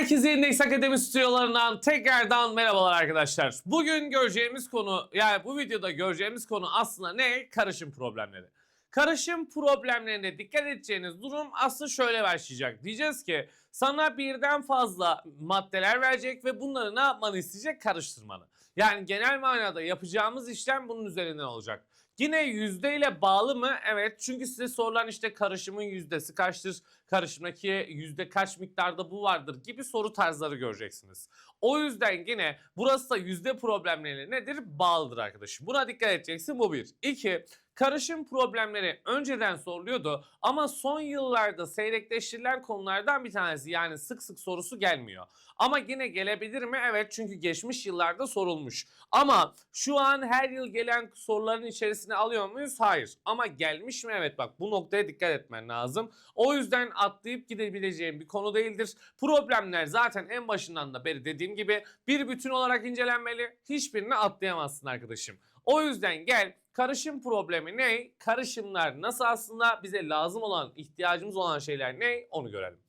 Herkese Index Akademi stüdyolarından tekrardan merhabalar arkadaşlar. Bugün göreceğimiz konu yani bu videoda göreceğimiz konu aslında ne? Karışım problemleri. Karışım problemlerine dikkat edeceğiniz durum aslında şöyle başlayacak. Diyeceğiz ki sana birden fazla maddeler verecek ve bunları ne yapmanı isteyecek? Karıştırmanı. Yani genel manada yapacağımız işlem bunun üzerinden olacak. Yine yüzdeyle bağlı mı? Evet. Çünkü size sorulan işte karışımın yüzdesi kaçtır? Karışımdaki yüzde kaç miktarda bu vardır gibi soru tarzları göreceksiniz. O yüzden yine burası da yüzde problemleri nedir? Bağlıdır arkadaşım. Buna dikkat edeceksin bu bir. İki, karışım problemleri önceden soruluyordu ama son yıllarda seyrekleştirilen konulardan bir tanesi. Yani sık sık sorusu gelmiyor. Ama yine gelebilir mi? Evet çünkü geçmiş yıllarda sorulmuş. Ama şu an her yıl gelen soruların içerisine alıyor muyuz? Hayır. Ama gelmiş mi? Evet bak bu noktaya dikkat etmen lazım. O yüzden atlayıp gidebileceğim bir konu değildir. Problemler zaten en başından da beri dediğim gibi bir bütün olarak incelenmeli. Hiçbirini atlayamazsın arkadaşım. O yüzden gel karışım problemi ne? Karışımlar nasıl aslında bize lazım olan, ihtiyacımız olan şeyler ne? Onu görelim.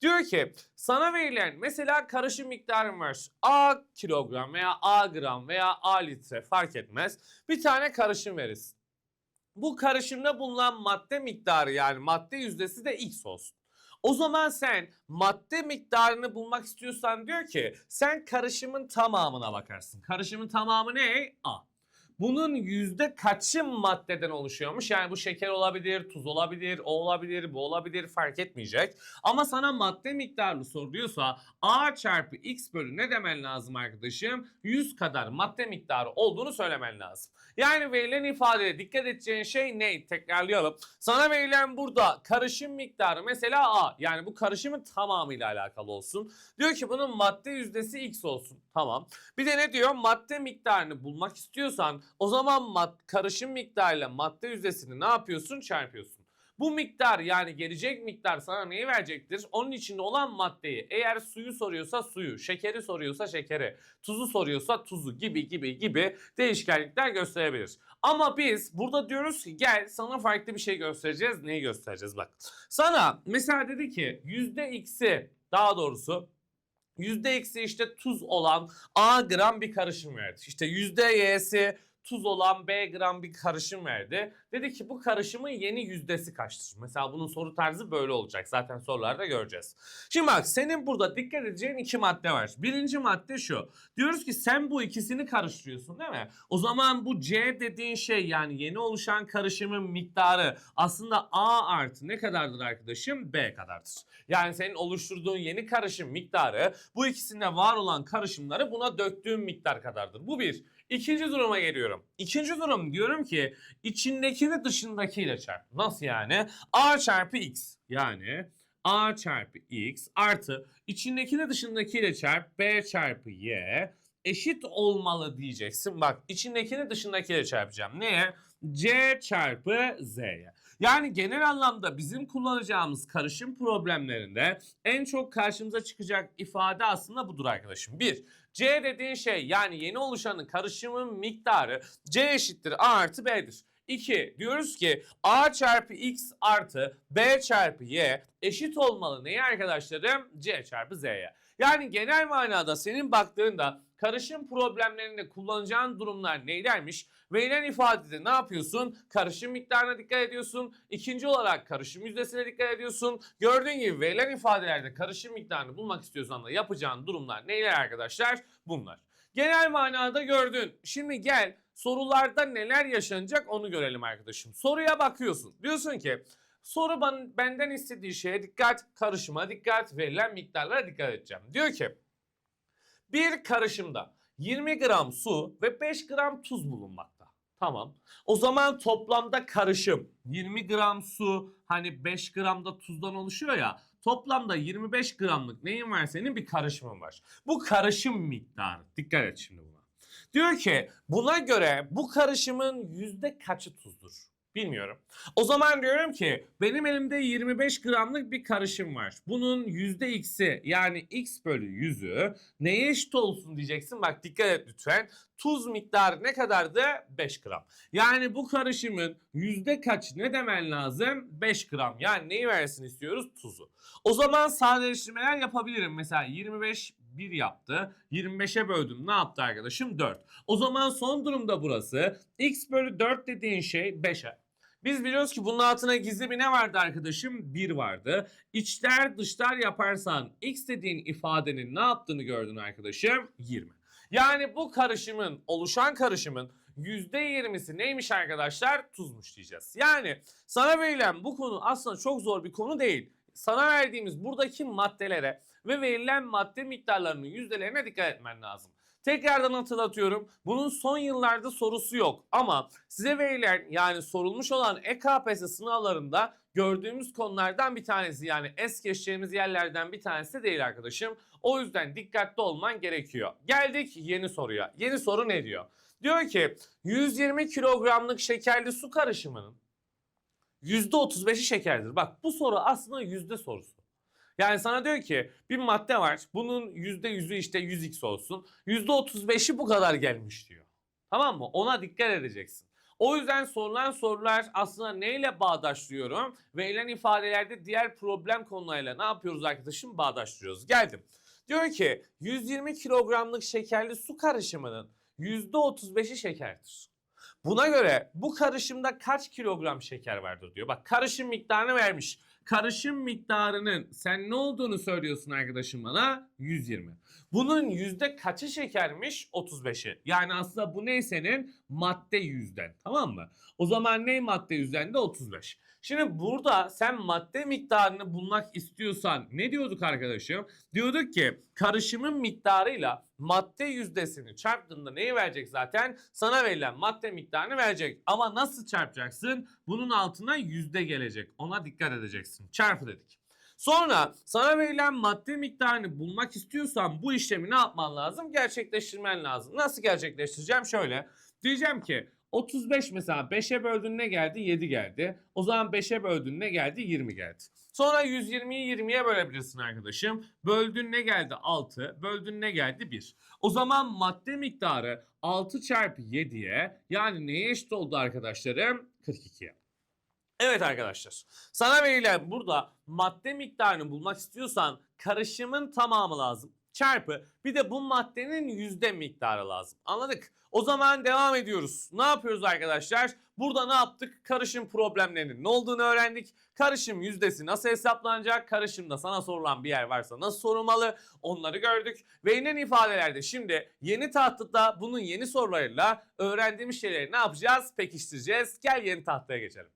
Diyor ki sana verilen mesela karışım miktarın var. A kilogram veya A gram veya A litre fark etmez. Bir tane karışım verirsin. Bu karışımda bulunan madde miktarı yani madde yüzdesi de X olsun. O zaman sen madde miktarını bulmak istiyorsan diyor ki sen karışımın tamamına bakarsın. Karışımın tamamı ne? A. Bunun yüzde kaçı maddeden oluşuyormuş? Yani bu şeker olabilir, tuz olabilir, o olabilir, bu olabilir fark etmeyecek. Ama sana madde miktarını soruyorsa A çarpı X bölü ne demen lazım arkadaşım? 100 kadar madde miktarı olduğunu söylemen lazım. Yani verilen ifadeye dikkat edeceğin şey ne? Tekrarlayalım. Sana verilen burada karışım miktarı mesela A. Yani bu karışımın tamamıyla alakalı olsun. Diyor ki bunun madde yüzdesi X olsun. Tamam. Bir de ne diyor? Madde miktarını bulmak istiyorsan o zaman mad karışım miktarıyla madde yüzdesini ne yapıyorsun? Çarpıyorsun. Bu miktar yani gelecek miktar sana neyi verecektir? Onun içinde olan maddeyi eğer suyu soruyorsa suyu, şekeri soruyorsa şekeri, tuzu soruyorsa tuzu gibi gibi gibi değişkenlikler gösterebilir. Ama biz burada diyoruz ki gel sana farklı bir şey göstereceğiz. Neyi göstereceğiz bak. Sana mesela dedi ki yüzde x'i daha doğrusu yüzde eksi işte tuz olan A gram bir karışım verdi. İşte yüzde y'si tuz olan B gram bir karışım verdi. Dedi ki bu karışımın yeni yüzdesi kaçtır? Mesela bunun soru tarzı böyle olacak. Zaten sorularda göreceğiz. Şimdi bak senin burada dikkat edeceğin iki madde var. Birinci madde şu. Diyoruz ki sen bu ikisini karıştırıyorsun değil mi? O zaman bu C dediğin şey yani yeni oluşan karışımın miktarı aslında A artı ne kadardır arkadaşım? B kadardır. Yani senin oluşturduğun yeni karışım miktarı bu ikisinde var olan karışımları buna döktüğün miktar kadardır. Bu bir. İkinci duruma geliyorum. İkinci durum diyorum ki içindekini dışındakiyle çarp. Nasıl yani? A çarpı X yani A çarpı X artı içindekini dışındakiyle çarp B çarpı Y eşit olmalı diyeceksin. Bak içindekini dışındakiyle çarpacağım. Neye? C çarpı Z'ye. Yani genel anlamda bizim kullanacağımız karışım problemlerinde en çok karşımıza çıkacak ifade aslında budur arkadaşım. Bir, C dediğin şey yani yeni oluşanın karışımın miktarı C eşittir A artı B'dir. 2. Diyoruz ki A çarpı X artı B çarpı Y eşit olmalı neye arkadaşlarım? C çarpı Z'ye. Yani genel manada senin baktığında karışım problemlerinde kullanacağın durumlar neylermiş? Verilen ifadede ne yapıyorsun? Karışım miktarına dikkat ediyorsun. İkinci olarak karışım yüzdesine dikkat ediyorsun. Gördüğün gibi verilen ifadelerde karışım miktarını bulmak istiyorsan da yapacağın durumlar neyler arkadaşlar? Bunlar. Genel manada gördün. Şimdi gel sorularda neler yaşanacak onu görelim arkadaşım. Soruya bakıyorsun. Diyorsun ki soru benden istediği şeye dikkat, karışıma dikkat, verilen miktarlara dikkat edeceğim. Diyor ki bir karışımda 20 gram su ve 5 gram tuz bulunmakta. Tamam. O zaman toplamda karışım 20 gram su hani 5 gram da tuzdan oluşuyor ya. Toplamda 25 gramlık neyin var senin bir karışımın var. Bu karışım miktarı. Dikkat et şimdi buna. Diyor ki buna göre bu karışımın yüzde kaçı tuzdur? Bilmiyorum. O zaman diyorum ki benim elimde 25 gramlık bir karışım var. Bunun %x'i yani x bölü 100'ü neye eşit olsun diyeceksin. Bak dikkat et lütfen. Tuz miktarı ne kadardı? 5 gram. Yani bu karışımın yüzde kaç ne demen lazım? 5 gram. Yani neyi versin istiyoruz? Tuzu. O zaman sadeleştirmeler yapabilirim. Mesela 25 1 yaptı. 25'e böldüm. Ne yaptı arkadaşım? 4. O zaman son durumda burası. X bölü 4 dediğin şey 5'e. Biz biliyoruz ki bunun altına gizli bir ne vardı arkadaşım? 1 vardı. İçler dışlar yaparsan x dediğin ifadenin ne yaptığını gördün arkadaşım? 20. Yani bu karışımın, oluşan karışımın %20'si neymiş arkadaşlar? Tuzmuş diyeceğiz. Yani sana verilen bu konu aslında çok zor bir konu değil. Sana verdiğimiz buradaki maddelere ve verilen madde miktarlarının yüzdelerine dikkat etmen lazım. Tekrardan hatırlatıyorum. Bunun son yıllarda sorusu yok ama size verilen yani sorulmuş olan EKPS sınavlarında gördüğümüz konulardan bir tanesi yani es geçeceğimiz yerlerden bir tanesi de değil arkadaşım. O yüzden dikkatli olman gerekiyor. Geldik yeni soruya. Yeni soru ne diyor? Diyor ki 120 kilogramlık şekerli su karışımının %35'i şekerdir. Bak bu soru aslında yüzde sorusu. Yani sana diyor ki bir madde var. Bunun %100'ü işte 100x olsun. %35'i bu kadar gelmiş diyor. Tamam mı? Ona dikkat edeceksin. O yüzden sorulan sorular aslında neyle bağdaşlıyorum? Verilen ifadelerde diğer problem konularıyla ne yapıyoruz arkadaşım? Bağdaştırıyoruz. Geldim. Diyor ki 120 kilogramlık şekerli su karışımının %35'i şekerdir. Buna göre bu karışımda kaç kilogram şeker vardır diyor. Bak karışım miktarını vermiş. Karışım miktarının sen ne olduğunu söylüyorsun arkadaşım bana? 120. Bunun yüzde kaçı şekermiş? 35'i. Yani aslında bu ne senin? Madde yüzden. Tamam mı? O zaman ne madde yüzden de 35. Şimdi burada sen madde miktarını bulmak istiyorsan ne diyorduk arkadaşım? Diyorduk ki karışımın miktarıyla madde yüzdesini çarptığında neyi verecek zaten? Sana verilen madde miktarını verecek. Ama nasıl çarpacaksın? Bunun altına yüzde gelecek. Ona dikkat edeceksin. Çarpı dedik. Sonra sana verilen madde miktarını bulmak istiyorsan bu işlemi ne yapman lazım? Gerçekleştirmen lazım. Nasıl gerçekleştireceğim? Şöyle. Diyeceğim ki 35 mesela 5'e böldün ne geldi? 7 geldi. O zaman 5'e böldün ne geldi? 20 geldi. Sonra 120'yi 20'ye bölebilirsin arkadaşım. Böldün ne geldi? 6. Böldün ne geldi? 1. O zaman madde miktarı 6 çarpı 7'ye yani neye eşit oldu arkadaşlarım? 42'ye. Evet arkadaşlar. Sana verilen burada madde miktarını bulmak istiyorsan karışımın tamamı lazım. Çarpı bir de bu maddenin yüzde miktarı lazım. Anladık? O zaman devam ediyoruz. Ne yapıyoruz arkadaşlar? Burada ne yaptık? Karışım problemlerinin ne olduğunu öğrendik. Karışım yüzdesi nasıl hesaplanacak? Karışımda sana sorulan bir yer varsa nasıl sorulmalı? Onları gördük. Verilen ifadelerde şimdi yeni tahtada bunun yeni sorularıyla öğrendiğimiz şeyleri ne yapacağız? Pekiştireceğiz. Gel yeni tahtaya geçelim.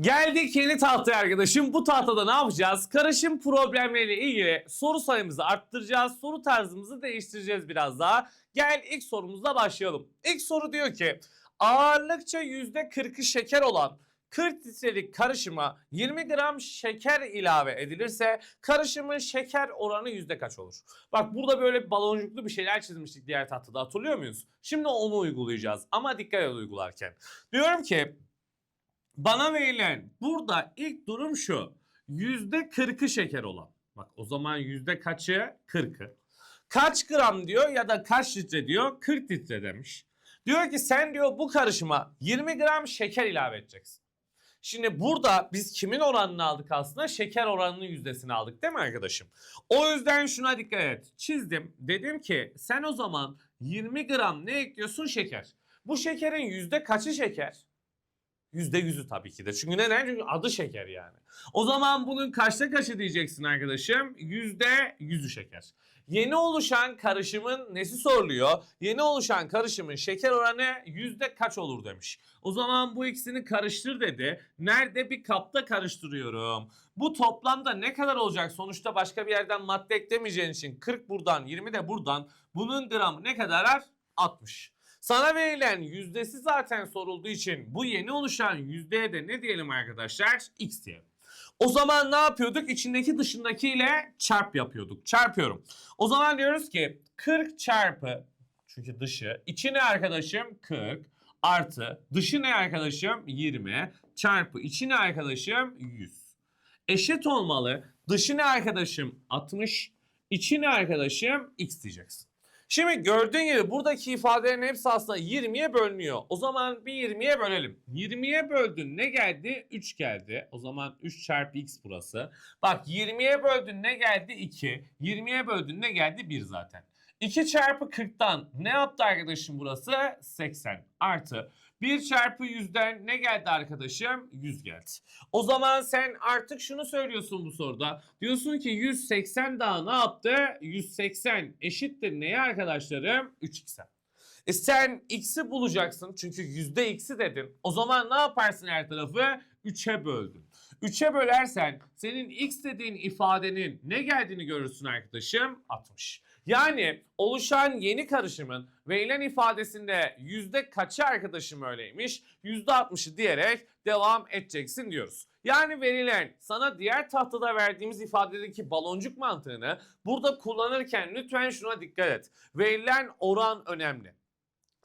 Geldik yeni tahtaya arkadaşım. Bu tahtada ne yapacağız? Karışım problemleriyle ilgili soru sayımızı arttıracağız. Soru tarzımızı değiştireceğiz biraz daha. Gel ilk sorumuzla başlayalım. İlk soru diyor ki ağırlıkça %40'ı şeker olan 40 litrelik karışıma 20 gram şeker ilave edilirse karışımın şeker oranı yüzde kaç olur? Bak burada böyle baloncuklu bir şeyler çizmiştik diğer tahtada hatırlıyor muyuz? Şimdi onu uygulayacağız ama dikkat et uygularken. Diyorum ki bana verilen burada ilk durum şu. Yüzde kırkı şeker olan. Bak o zaman yüzde kaçı? Kırkı. Kaç gram diyor ya da kaç litre diyor? 40 litre demiş. Diyor ki sen diyor bu karışıma 20 gram şeker ilave edeceksin. Şimdi burada biz kimin oranını aldık aslında? Şeker oranının yüzdesini aldık değil mi arkadaşım? O yüzden şuna dikkat et. Çizdim. Dedim ki sen o zaman 20 gram ne ekliyorsun? Şeker. Bu şekerin yüzde kaçı şeker? Yüzde yüzü tabii ki de. Çünkü neden? Çünkü adı şeker yani. O zaman bunun kaçta kaçı diyeceksin arkadaşım? Yüzde yüzü şeker. Yeni oluşan karışımın nesi soruluyor? Yeni oluşan karışımın şeker oranı yüzde kaç olur demiş. O zaman bu ikisini karıştır dedi. Nerede bir kapta karıştırıyorum. Bu toplamda ne kadar olacak? Sonuçta başka bir yerden madde eklemeyeceğin için 40 buradan 20 de buradan. Bunun gramı ne kadar? 60. Sana verilen yüzdesi zaten sorulduğu için bu yeni oluşan yüzdeye de ne diyelim arkadaşlar? X diyelim. O zaman ne yapıyorduk? İçindeki dışındakiyle çarp yapıyorduk. Çarpıyorum. O zaman diyoruz ki 40 çarpı çünkü dışı içine arkadaşım 40 artı dışı ne arkadaşım? 20 çarpı içi ne arkadaşım? 100. Eşit olmalı. Dışı ne arkadaşım? 60. İçi ne arkadaşım? X diyeceksin. Şimdi gördüğün gibi buradaki ifadelerin hepsi aslında 20'ye bölünüyor. O zaman bir 20'ye bölelim. 20'ye böldün ne geldi? 3 geldi. O zaman 3 çarpı x burası. Bak 20'ye böldün ne geldi? 2. 20'ye böldün ne geldi? 1 zaten. 2 çarpı 40'tan ne yaptı arkadaşım burası? 80 artı 1 çarpı 100'den ne geldi arkadaşım? 100 geldi. O zaman sen artık şunu söylüyorsun bu soruda. Diyorsun ki 180 daha ne yaptı? 180 eşittir neye arkadaşlarım? 3x'e. E sen x'i bulacaksın çünkü yüzde x'i dedin. O zaman ne yaparsın her tarafı? 3'e böldün. 3'e bölersen senin x dediğin ifadenin ne geldiğini görürsün arkadaşım? 60. Yani oluşan yeni karışımın verilen ifadesinde yüzde kaçı arkadaşım öyleymiş? Yüzde 60'ı diyerek devam edeceksin diyoruz. Yani verilen sana diğer tahtada verdiğimiz ifadedeki baloncuk mantığını burada kullanırken lütfen şuna dikkat et. Verilen oran önemli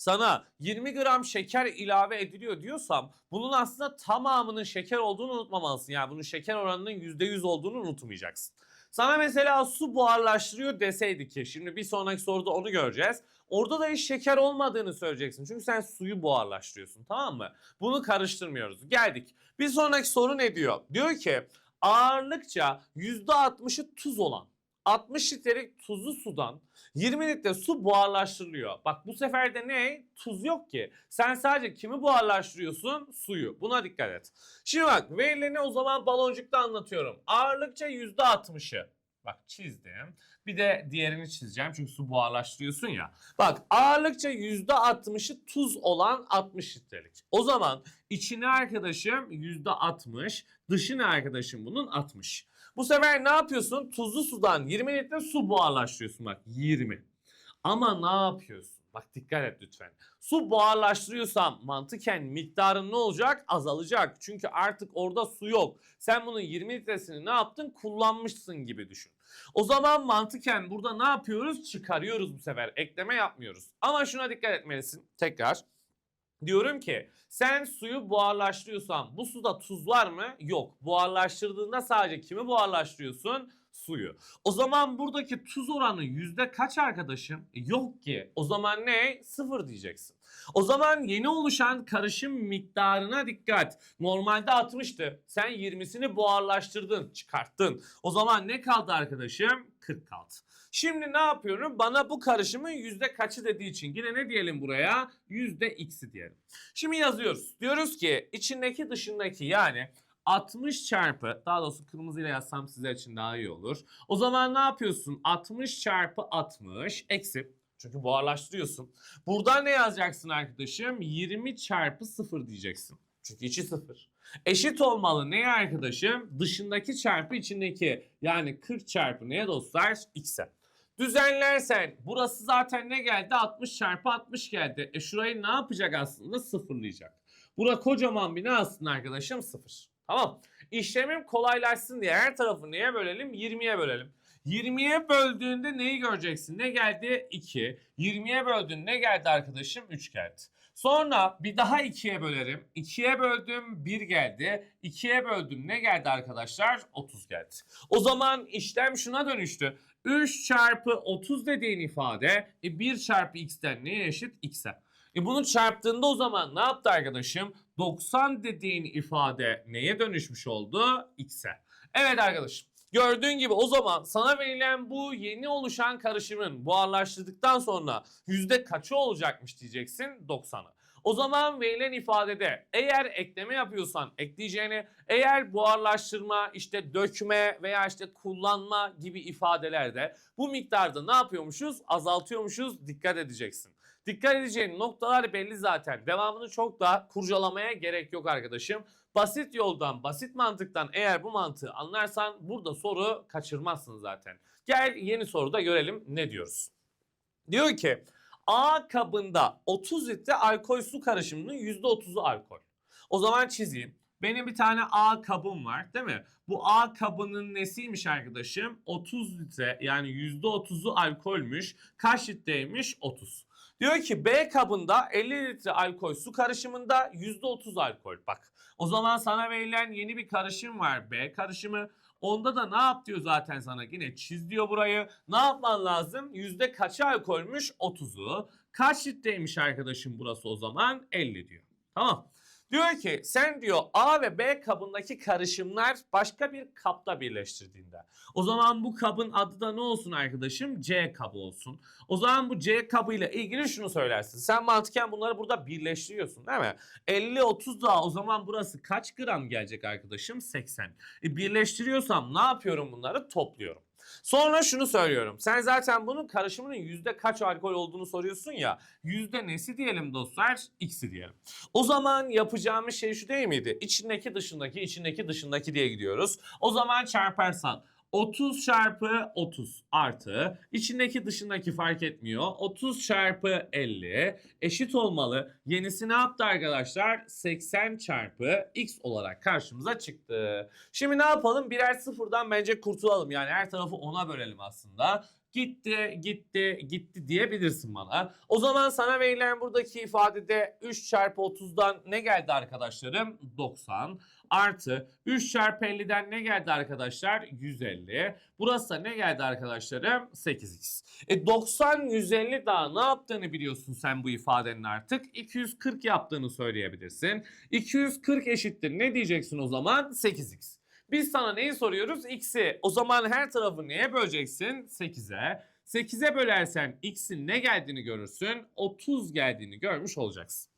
sana 20 gram şeker ilave ediliyor diyorsam bunun aslında tamamının şeker olduğunu unutmamalısın. Yani bunun şeker oranının %100 olduğunu unutmayacaksın. Sana mesela su buharlaştırıyor deseydik ki şimdi bir sonraki soruda onu göreceğiz. Orada da hiç şeker olmadığını söyleyeceksin. Çünkü sen suyu buharlaştırıyorsun tamam mı? Bunu karıştırmıyoruz. Geldik. Bir sonraki soru ne diyor? Diyor ki ağırlıkça %60'ı tuz olan 60 litrelik tuzlu sudan 20 litre su buharlaştırılıyor. Bak bu sefer de ne? Tuz yok ki. Sen sadece kimi buharlaştırıyorsun? Suyu. Buna dikkat et. Şimdi bak verileni o zaman baloncukta anlatıyorum. Ağırlıkça %60'ı. Bak çizdim. Bir de diğerini çizeceğim çünkü su buharlaştırıyorsun ya. Bak ağırlıkça %60'ı tuz olan 60 litrelik. O zaman içine arkadaşım %60, dışına arkadaşım bunun 60. Bu sefer ne yapıyorsun? Tuzlu sudan 20 litre su buharlaştırıyorsun bak 20. Ama ne yapıyorsun? Bak dikkat et lütfen. Su buharlaştırıyorsam mantıken miktarın ne olacak? Azalacak. Çünkü artık orada su yok. Sen bunun 20 litresini ne yaptın? Kullanmışsın gibi düşün. O zaman mantıken burada ne yapıyoruz? Çıkarıyoruz bu sefer. Ekleme yapmıyoruz. Ama şuna dikkat etmelisin. Tekrar. Diyorum ki sen suyu buharlaştırıyorsan bu suda tuz var mı? Yok. Buharlaştırdığında sadece kimi buharlaştırıyorsun? Suyu. O zaman buradaki tuz oranı yüzde kaç arkadaşım? Yok ki. O zaman ne? Sıfır diyeceksin. O zaman yeni oluşan karışım miktarına dikkat. Normalde 60'tı. Sen 20'sini buharlaştırdın, çıkarttın. O zaman ne kaldı arkadaşım? 40 kaldı. Şimdi ne yapıyorum? Bana bu karışımın yüzde kaçı dediği için yine ne diyelim buraya? Yüzde x'i diyelim. Şimdi yazıyoruz. Diyoruz ki içindeki dışındaki yani 60 çarpı daha doğrusu kırmızıyla yazsam sizler için daha iyi olur. O zaman ne yapıyorsun? 60 çarpı 60 eksi çünkü buharlaştırıyorsun. Buradan ne yazacaksın arkadaşım? 20 çarpı 0 diyeceksin. Çünkü içi 0. Eşit olmalı neye arkadaşım? Dışındaki çarpı içindeki. Yani 40 çarpı neye dostlar? X'e. Düzenlersen burası zaten ne geldi? 60 çarpı 60 geldi. E şurayı ne yapacak aslında? Sıfırlayacak. Bura kocaman bir ne aslında arkadaşım? Sıfır. Tamam. İşlemim kolaylaşsın diye her tarafı neye bölelim? 20'ye bölelim. 20'ye böldüğünde neyi göreceksin? Ne geldi? 2. 20'ye böldün ne geldi arkadaşım? 3 geldi. Sonra bir daha 2'ye bölerim. 2'ye böldüm 1 geldi. 2'ye böldüm ne geldi arkadaşlar? 30 geldi. O zaman işlem şuna dönüştü. 3 çarpı 30 dediğin ifade e, 1 çarpı x'ten neye eşit? x'e. E bunu çarptığında o zaman ne yaptı arkadaşım? 90 dediğin ifade neye dönüşmüş oldu? X'e. Evet arkadaşım. Gördüğün gibi o zaman sana verilen bu yeni oluşan karışımın buharlaştırdıktan sonra yüzde kaçı olacakmış diyeceksin? 90'ı. O zaman verilen ifadede eğer ekleme yapıyorsan ekleyeceğini, eğer buharlaştırma, işte dökme veya işte kullanma gibi ifadelerde bu miktarda ne yapıyormuşuz? Azaltıyormuşuz. Dikkat edeceksin. Dikkat edeceğin noktalar belli zaten. Devamını çok da kurcalamaya gerek yok arkadaşım. Basit yoldan, basit mantıktan eğer bu mantığı anlarsan burada soru kaçırmazsın zaten. Gel yeni soruda görelim ne diyoruz. Diyor ki A kabında 30 litre alkol su karışımının %30'u alkol. O zaman çizeyim. Benim bir tane A kabım var değil mi? Bu A kabının nesiymiş arkadaşım? 30 litre yani %30'u alkolmüş. Kaç litreymiş? 30. Diyor ki B kabında 50 litre alkol su karışımında %30 alkol. Bak o zaman sana verilen yeni bir karışım var B karışımı. Onda da ne yap diyor zaten sana yine çiz diyor burayı. Ne yapman lazım? Yüzde kaçı alkolmüş? 30'u. Kaç litreymiş arkadaşım burası o zaman? 50 diyor. Tamam. Diyor ki sen diyor A ve B kabındaki karışımlar başka bir kapta birleştirdiğinde. O zaman bu kabın adı da ne olsun arkadaşım? C kabı olsun. O zaman bu C kabıyla ilgili şunu söylersin. Sen mantıken bunları burada birleştiriyorsun değil mi? 50 30 daha o zaman burası kaç gram gelecek arkadaşım? 80. E birleştiriyorsam ne yapıyorum bunları? Topluyorum. Sonra şunu söylüyorum. Sen zaten bunun karışımının yüzde kaç alkol olduğunu soruyorsun ya. Yüzde nesi diyelim dostlar? X'i diyelim. O zaman yapacağımız şey şu değil miydi? İçindeki dışındaki, içindeki dışındaki diye gidiyoruz. O zaman çarparsan 30 çarpı 30 artı içindeki dışındaki fark etmiyor. 30 çarpı 50 eşit olmalı. Yenisi ne yaptı arkadaşlar? 80 çarpı x olarak karşımıza çıktı. Şimdi ne yapalım? Birer sıfırdan bence kurtulalım. Yani her tarafı 10'a bölelim aslında. Gitti, gitti, gitti diyebilirsin bana. O zaman sana verilen buradaki ifadede 3 çarpı 30'dan ne geldi arkadaşlarım? 90 artı 3 çarpı 50'den ne geldi arkadaşlar? 150. Burası da ne geldi arkadaşlarım? 8x. E 90 150 daha ne yaptığını biliyorsun sen bu ifadenin artık. 240 yaptığını söyleyebilirsin. 240 eşittir ne diyeceksin o zaman? 8x. Biz sana neyi soruyoruz? X'i. O zaman her tarafı neye böleceksin? 8'e. 8'e bölersen x'in ne geldiğini görürsün. 30 geldiğini görmüş olacaksın.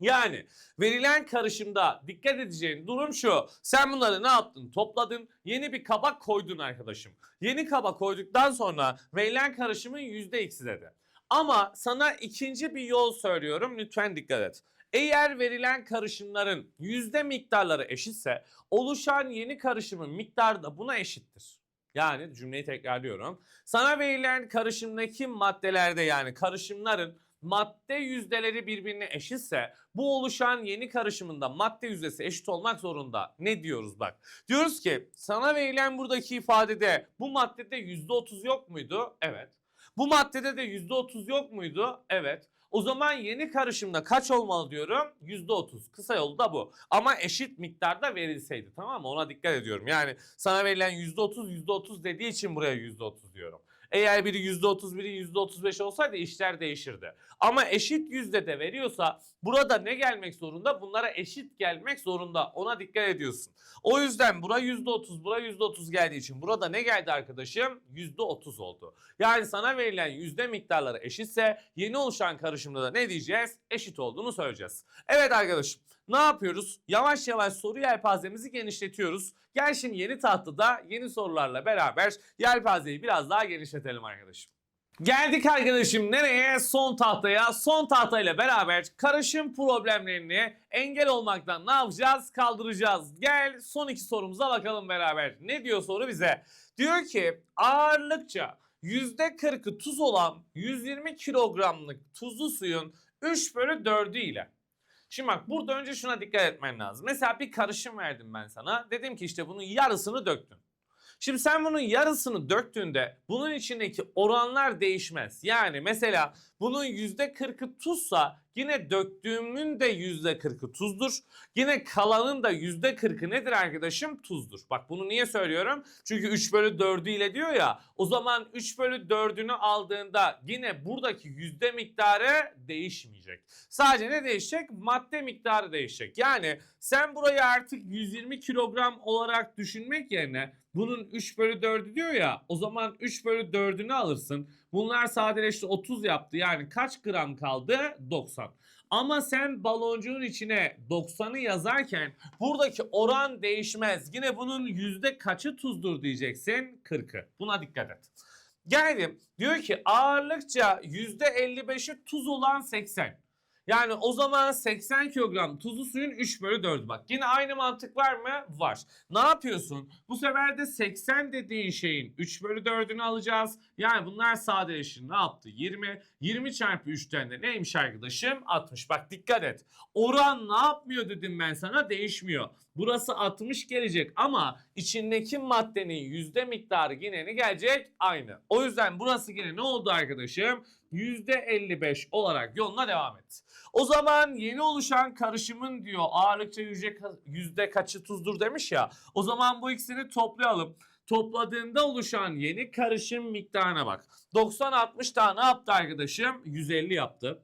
Yani verilen karışımda dikkat edeceğin durum şu. Sen bunları ne yaptın? Topladın. Yeni bir kaba koydun arkadaşım. Yeni kaba koyduktan sonra verilen karışımın %x'i dedi. Ama sana ikinci bir yol söylüyorum. Lütfen dikkat et. Eğer verilen karışımların yüzde miktarları eşitse oluşan yeni karışımın miktarı da buna eşittir. Yani cümleyi tekrarlıyorum. Sana verilen karışımdaki maddelerde yani karışımların madde yüzdeleri birbirine eşitse bu oluşan yeni karışımında madde yüzdesi eşit olmak zorunda. Ne diyoruz bak. Diyoruz ki sana verilen buradaki ifadede bu maddede yüzde otuz yok muydu? Evet. Bu maddede de yüzde otuz yok muydu? Evet. O zaman yeni karışımda kaç olmalı diyorum? %30. Kısa yolu da bu. Ama eşit miktarda verilseydi tamam mı? Ona dikkat ediyorum. Yani sana verilen %30 %30 dediği için buraya %30 diyorum. Eğer biri %30 biri %35 olsaydı işler değişirdi. Ama eşit yüzdede veriyorsa burada ne gelmek zorunda? Bunlara eşit gelmek zorunda. Ona dikkat ediyorsun. O yüzden bura %30 bura %30 geldiği için burada ne geldi arkadaşım? %30 oldu. Yani sana verilen yüzde miktarları eşitse yeni oluşan karışımda da ne diyeceğiz? Eşit olduğunu söyleyeceğiz. Evet arkadaşım ne yapıyoruz? Yavaş yavaş soru yelpazemizi genişletiyoruz. Gel şimdi yeni tahtada yeni sorularla beraber yelpazeyi biraz daha genişletelim arkadaşım. Geldik arkadaşım nereye? Son tahtaya. Son tahtayla beraber karışım problemlerini engel olmaktan ne yapacağız? Kaldıracağız. Gel son iki sorumuza bakalım beraber. Ne diyor soru bize? Diyor ki ağırlıkça %40'ı tuz olan 120 kilogramlık tuzlu suyun 3 bölü 4'ü ile Şimdi bak burada önce şuna dikkat etmen lazım. Mesela bir karışım verdim ben sana. Dedim ki işte bunun yarısını döktün. Şimdi sen bunun yarısını döktüğünde bunun içindeki oranlar değişmez. Yani mesela bunun %40'ı tuzsa yine döktüğümün de %40'ı tuzdur. Yine kalanın da %40'ı nedir arkadaşım? Tuzdur. Bak bunu niye söylüyorum? Çünkü 3 bölü 4'ü ile diyor ya o zaman 3 bölü 4'ünü aldığında yine buradaki yüzde miktarı değişmeyecek. Sadece ne değişecek? Madde miktarı değişecek. Yani sen burayı artık 120 kilogram olarak düşünmek yerine bunun 3 bölü 4'ü diyor ya o zaman 3 bölü 4'ünü alırsın. Bunlar sadeleşti 30 yaptı yani kaç gram kaldı? 90. Ama sen baloncuğun içine 90'ı yazarken buradaki oran değişmez. Yine bunun yüzde kaçı tuzdur diyeceksin? 40'ı. Buna dikkat et. Geldim. Diyor ki ağırlıkça yüzde 55'i tuz olan 80. Yani o zaman 80 kilogram tuzlu suyun 3 bölü 4'ü. Bak yine aynı mantık var mı? Var. Ne yapıyorsun? Bu sefer de 80 dediğin şeyin 3 bölü 4'ünü alacağız. Yani bunlar sadeleşir. Ne yaptı? 20. 20 çarpı 3'ten de neymiş arkadaşım? 60. Bak dikkat et. Oran ne yapmıyor dedim ben sana? Değişmiyor. Burası 60 gelecek ama içindeki maddenin yüzde miktarı yine ne gelecek? Aynı. O yüzden burası yine ne oldu arkadaşım? %55 olarak yoluna devam et. O zaman yeni oluşan karışımın diyor ağırlıkça yüzde, ka- yüzde kaçı tuzdur demiş ya. O zaman bu ikisini toplayalım. Topladığında oluşan yeni karışım miktarına bak. 90-60 tane ne yaptı arkadaşım? 150 yaptı.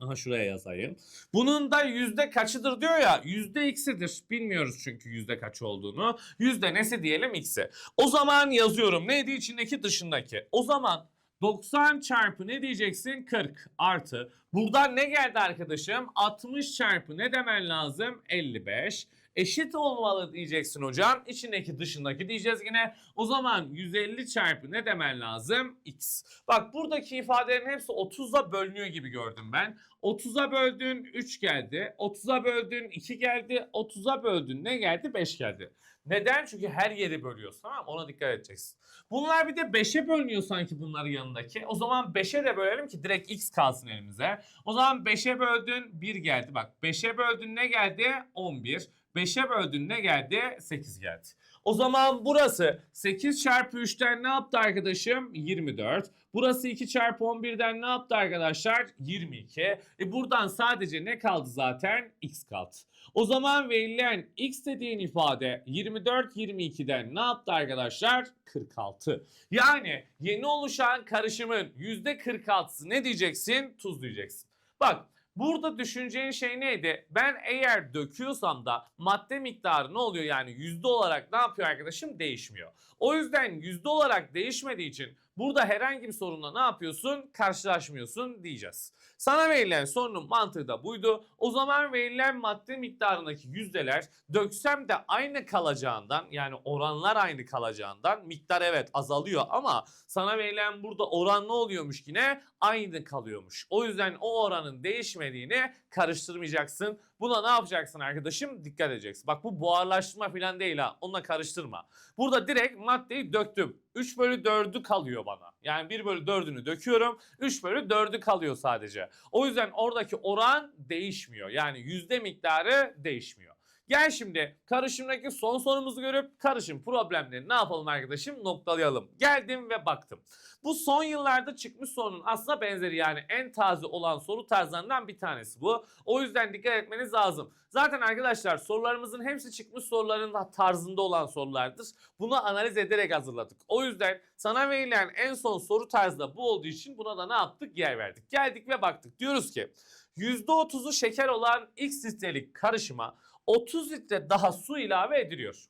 Aha şuraya yazayım. Bunun da yüzde kaçıdır diyor ya. Yüzde x'idir. Bilmiyoruz çünkü yüzde kaç olduğunu. Yüzde nesi diyelim x'i. O zaman yazıyorum. Neydi içindeki dışındaki. O zaman 90 çarpı ne diyeceksin? 40 artı. Buradan ne geldi arkadaşım? 60 çarpı ne demen lazım? 55. Eşit olmalı diyeceksin hocam. İçindeki dışındaki diyeceğiz yine. O zaman 150 çarpı ne demen lazım? X. Bak buradaki ifadelerin hepsi 30'a bölünüyor gibi gördüm ben. 30'a böldün 3 geldi. 30'a böldün 2 geldi. 30'a böldün ne geldi? 5 geldi. Neden? Çünkü her yeri bölüyorsun tamam? Ona dikkat edeceksin. Bunlar bir de 5'e bölünüyor sanki bunların yanındaki. O zaman 5'e de bölelim ki direkt x kalsın elimize. O zaman 5'e böldün 1 geldi. Bak 5'e böldün ne geldi? 11. 5'e böldün ne geldi? 8 geldi. O zaman burası 8 çarpı 3'ten ne yaptı arkadaşım? 24. Burası 2 çarpı 11'den ne yaptı arkadaşlar? 22. E buradan sadece ne kaldı zaten? X kaldı. O zaman verilen x dediğin ifade 24 22'den ne yaptı arkadaşlar? 46. Yani yeni oluşan karışımın %46'sı ne diyeceksin? Tuz diyeceksin. Bak Burada düşüneceğin şey neydi? Ben eğer döküyorsam da madde miktarı ne oluyor yani yüzde olarak ne yapıyor arkadaşım? Değişmiyor. O yüzden yüzde olarak değişmediği için burada herhangi bir sorunla ne yapıyorsun? Karşılaşmıyorsun diyeceğiz. Sana verilen sorunun mantığı da buydu. O zaman verilen madde miktarındaki yüzdeler döksem de aynı kalacağından yani oranlar aynı kalacağından miktar evet azalıyor ama sana verilen burada oran ne oluyormuş yine? Aynı kalıyormuş. O yüzden o oranın değişmediğini karıştırmayacaksın. Buna ne yapacaksın arkadaşım? Dikkat edeceksin. Bak bu buharlaştırma falan değil ha. Onunla karıştırma. Burada direkt maddeyi döktüm. 3 bölü 4'ü kalıyor bana. Yani 1 bölü 4'ünü döküyorum. 3 bölü 4'ü kalıyor sadece. O yüzden oradaki oran değişmiyor. Yani yüzde miktarı değişmiyor. Gel şimdi karışımdaki son sorumuzu görüp karışım problemlerini ne yapalım arkadaşım noktalayalım. Geldim ve baktım. Bu son yıllarda çıkmış sorunun aslında benzeri yani en taze olan soru tarzlarından bir tanesi bu. O yüzden dikkat etmeniz lazım. Zaten arkadaşlar sorularımızın hepsi çıkmış soruların tarzında olan sorulardır. Bunu analiz ederek hazırladık. O yüzden sana verilen en son soru tarzı da bu olduğu için buna da ne yaptık? Yer verdik. Geldik ve baktık. Diyoruz ki %30'u şeker olan x litrelik karışıma 30 litre daha su ilave ediliyor.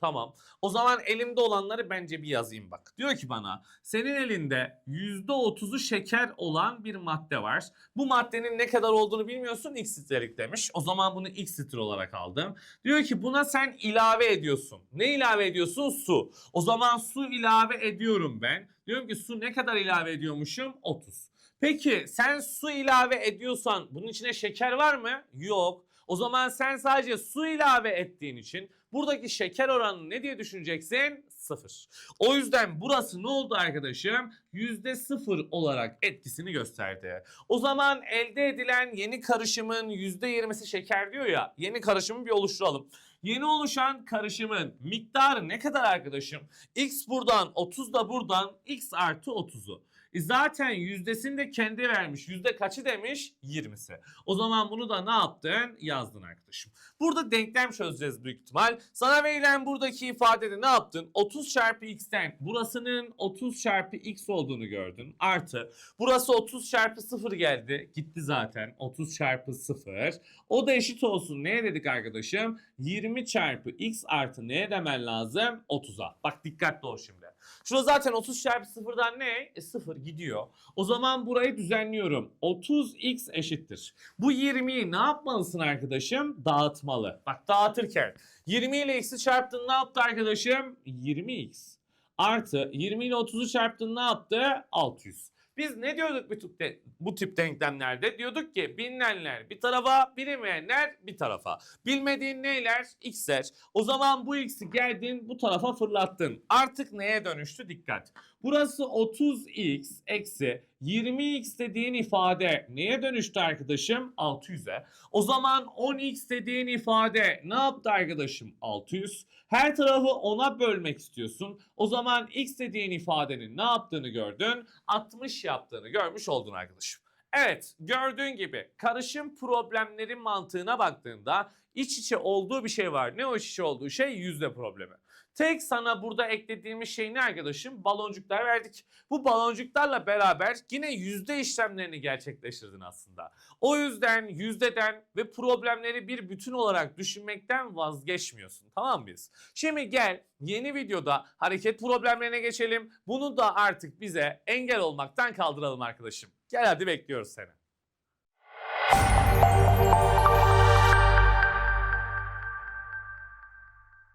Tamam. O zaman elimde olanları bence bir yazayım bak. Diyor ki bana senin elinde %30'u şeker olan bir madde var. Bu maddenin ne kadar olduğunu bilmiyorsun x litrelik demiş. O zaman bunu x litre olarak aldım. Diyor ki buna sen ilave ediyorsun. Ne ilave ediyorsun? Su. O zaman su ilave ediyorum ben. Diyorum ki su ne kadar ilave ediyormuşum? 30. Peki sen su ilave ediyorsan bunun içine şeker var mı? Yok. O zaman sen sadece su ilave ettiğin için buradaki şeker oranını ne diye düşüneceksin? Sıfır. O yüzden burası ne oldu arkadaşım? Yüzde sıfır olarak etkisini gösterdi. O zaman elde edilen yeni karışımın yüzde yirmisi şeker diyor ya. Yeni karışımı bir oluşturalım. Yeni oluşan karışımın miktarı ne kadar arkadaşım? X buradan 30 da buradan X artı 30'u. E zaten yüzdesini de kendi vermiş. Yüzde kaçı demiş? 20'si. O zaman bunu da ne yaptın? Yazdın arkadaşım. Burada denklem çözeceğiz büyük ihtimal. Sana verilen buradaki ifadede ne yaptın? 30 çarpı x'ten burasının 30 çarpı x olduğunu gördün. Artı burası 30 çarpı 0 geldi. Gitti zaten. 30 çarpı 0. O da eşit olsun. Neye dedik arkadaşım? 20 çarpı x artı neye demen lazım? 30'a. Bak dikkatli ol şimdi. Şurada zaten 30 çarpı 0'dan ne? E 0 gidiyor. O zaman burayı düzenliyorum. 30x eşittir. Bu 20'yi ne yapmalısın arkadaşım? Dağıtmalı. Bak dağıtırken 20 ile x'i çarptın ne yaptı arkadaşım? 20x. Artı 20 ile 30'u çarptın ne yaptı? 600. Biz ne diyorduk bu tip, de- bu tip denklemlerde? Diyorduk ki bilinenler bir tarafa, bilinmeyenler bir tarafa. Bilmediğin neyler? X'ler. O zaman bu X'i geldin bu tarafa fırlattın. Artık neye dönüştü? Dikkat. Burası 30x eksi 20x dediğin ifade neye dönüştü arkadaşım? 600'e. O zaman 10x dediğin ifade ne yaptı arkadaşım? 600. Her tarafı 10'a bölmek istiyorsun. O zaman x dediğin ifadenin ne yaptığını gördün? 60 yaptığını görmüş oldun arkadaşım. Evet gördüğün gibi karışım problemlerin mantığına baktığında iç içe olduğu bir şey var. Ne o iç içe olduğu şey? Yüzde problemi. Tek sana burada eklediğimiz şey ne arkadaşım? Baloncuklar verdik. Bu baloncuklarla beraber yine yüzde işlemlerini gerçekleştirdin aslında. O yüzden yüzdeden ve problemleri bir bütün olarak düşünmekten vazgeçmiyorsun. Tamam mı biz? Şimdi gel yeni videoda hareket problemlerine geçelim. Bunu da artık bize engel olmaktan kaldıralım arkadaşım. Gel hadi bekliyoruz seni.